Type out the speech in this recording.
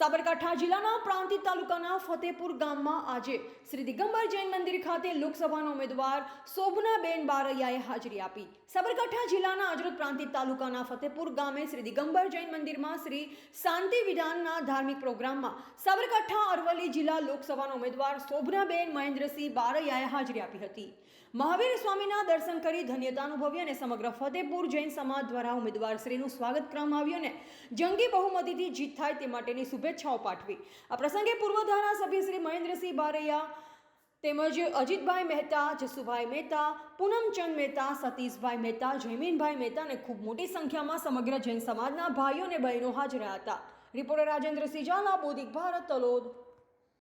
સાબરકાંઠા જિલ્લાના પ્રાંતિ તાલુકાના ફતેપુર ગામમાં આજે શ્રી દિગંબર જૈન મંદિર ખાતે લોકસભાના ઉમેદવાર શોભનાબેન બારૈયાએ હાજરી આપી. સાબરકાંઠા જિલ્લાના આજરોદ પ્રાંતિ તાલુકાના ફતેપુર ગામે શ્રી દિગંબર જૈન મંદિરમાં શ્રી શાંતિ વિધાનના ધાર્મિક પ્રોગ્રામમાં સાબરકાંઠા અરવલ્લી જિલ્લા લોકસભાના ઉમેદવાર શોભનાબેન મહેન્દ્રસિંહ બારૈયાએ હાજરી આપી હતી. મહાવીર સ્વામીના દર્શન કરી ધન્યતા અનુભવી અને સમગ્ર ફતેપુર જૈન સમાજ દ્વારા ઉમેદવાર શ્રીનું સ્વાગત કરવામાં આવ્યું અને જંગી બહુમતીથી જીત થાય તે માટેની શુભેચ્છાઓ પાઠવી. આ પ્રસંગે પૂર્વ ધારાસભ્ય શ્રી મહેન્દ્રસિંહ બારૈયા તેમજ અજીતભાઈ મહેતા, જસુભાઈ મહેતા, પૂનમચંદ મહેતા, સતીશભાઈ મહેતા, જયમીનભાઈ મહેતા અને ખૂબ મોટી સંખ્યામાં સમગ્ર જૈન સમાજના ભાઈઓ અને બહેનો હાજર હતા. રિપોર્ટર રાજેન્દ્રસિંહ ઝાલા બોધિક ભારત, તલોદ.